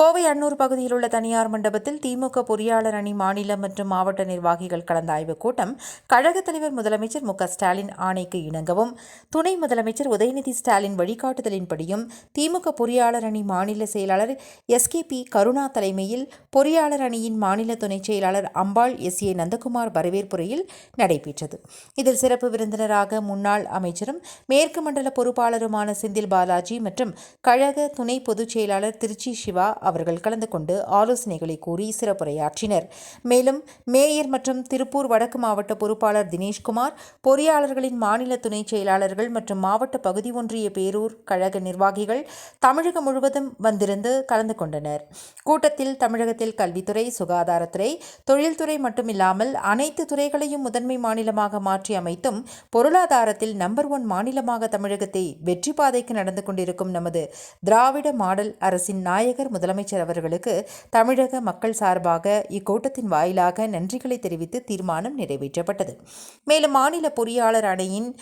கோவை அன்னூர் பகுதியில் உள்ள தனியார் மண்டபத்தில் திமுக பொறியாளர் அணி மாநில மற்றும் மாவட்ட நிர்வாகிகள் கலந்த ஆய்வுக் கூட்டம் கழகத் தலைவர் முதலமைச்சர் மு ஸ்டாலின் ஆணைக்கு இணங்கவும் துணை முதலமைச்சர் உதயநிதி ஸ்டாலின் வழிகாட்டுதலின்படியும் திமுக பொறியாளர் அணி மாநில செயலாளர் எஸ் கே பி கருணா தலைமையில் பொறியாளர் அணியின் மாநில துணைச் செயலாளர் அம்பாள் எஸ் ஏ நந்தகுமார் வரவேற்புரையில் நடைபெற்றது. இதில் சிறப்பு விருந்தினராக முன்னாள் அமைச்சரும் மேற்கு மண்டல பொறுப்பாளருமான செந்தில் பாலாஜி மற்றும் கழக துணை பொதுச் செயலாளர் திருச்சி சிவா அவர்கள் கலந்து கொண்டு ஆலோசனைகளை கூறி சிறப்புரையாற்றினர். மேலும் மேயர் மற்றும் திருப்பூர் வடக்கு மாவட்ட பொறுப்பாளர் தினேஷ்குமார் பொறியாளர்களின் மாநில துணைச் செயலாளர்கள் மற்றும் மாவட்ட பகுதி ஒன்றிய பேரூர் கழக நிர்வாகிகள் தமிழகம் முழுவதும் வந்திருந்து கலந்து கொண்டனர். கூட்டத்தில் தமிழகத்தில் கல்வித்துறை சுகாதாரத்துறை தொழில்துறை மட்டுமில்லாமல் அனைத்து துறைகளையும் முதன்மை மாநிலமாக மாற்றி அமைத்தும் பொருளாதாரத்தில் நம்பர் ஒன் மாநிலமாக தமிழகத்தை வெற்றி பாதைக்கு நடந்து கொண்டிருக்கும் நமது திராவிட மாடல் அரசின் நாயகர் முதலமைச்சர் அவர்களுக்கு தமிழக மக்கள் சார்பாக இக்கூட்டத்தின் வாயிலாக நன்றிகளை தெரிவித்து தீர்மானம் நிறைவேற்றப்பட்டது. மேலும் மாநில பொறியாளர் அணையின்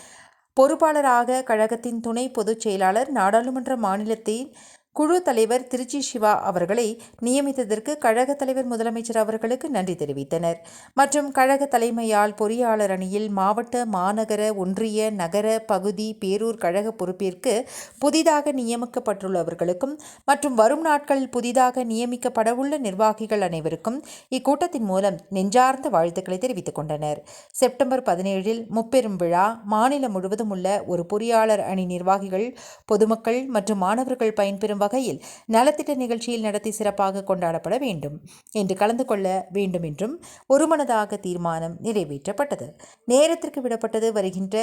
பொறுப்பாளராக கழகத்தின் துணை பொதுச் செயலாளர் நாடாளுமன்ற மாநிலத்தின் குழு தலைவர் திருச்சி சிவா அவர்களை நியமித்ததற்கு கழக தலைவர் முதலமைச்சர் அவர்களுக்கு நன்றி தெரிவித்தனர். மற்றும் கழக தலைமையால் பொறியாளர் அணியில் மாவட்ட மாநகர ஒன்றிய நகர பகுதி பேரூர் கழக பொறுப்பிற்கு புதிதாக நியமிக்கப்பட்டுள்ளவர்களுக்கும் மற்றும் வரும் நாட்களில் புதிதாக நியமிக்கப்படவுள்ள நிர்வாகிகள் அனைவருக்கும் இக்கூட்டத்தின் மூலம் நெஞ்சார்ந்த வாழ்த்துக்களை தெரிவித்துக் கொண்டனர். செப்டம்பர் பதினேழில் முப்பெரும் விழா மாநிலம் முழுவதும் உள்ள ஒரு பொறியாளர் அணி நிர்வாகிகள் பொதுமக்கள் மற்றும் மாணவர்கள் பயன்பெறும் வகையில் நலத்திட்ட நிகழ்ச்சியில் நடத்தி சிறப்பாக கொண்டாடப்பட வேண்டும். என்று கலந்து கொள்ள வேண்டும் என்றும் ஒருமனதாக தீர்மானம் நிறைவேற்றப்பட்டது. நேரத்திற்கு விடப்பட்டது வருகின்ற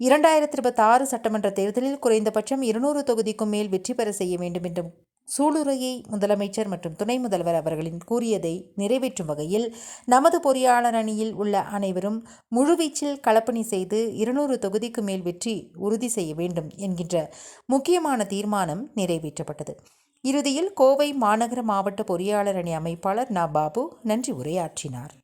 இரண்டாயிரத்தி இருபத்தாறு சட்டமன்ற தேர்தலில் குறைந்தபட்சம் இருநூறு தொகுதிக்கும் மேல் வெற்றி பெற செய்ய வேண்டும் என்றும் சூளுரையை முதலமைச்சர் மற்றும் துணை முதல்வர் அவர்களின் கூறியதை நிறைவேற்றும் வகையில் நமது பொறியாளர் அணியில் உள்ள அனைவரும் முழுவீச்சில் களப்பணி செய்து இருநூறு தொகுதிக்கு மேல் வெற்றி உறுதி செய்ய வேண்டும் என்கின்ற முக்கியமான தீர்மானம் நிறைவேற்றப்பட்டது. இறுதியில் கோவை மாநகர மாவட்ட பொறியாளர் அணி அமைப்பாளர் நா. பாபு நன்றி உரையாற்றினார்.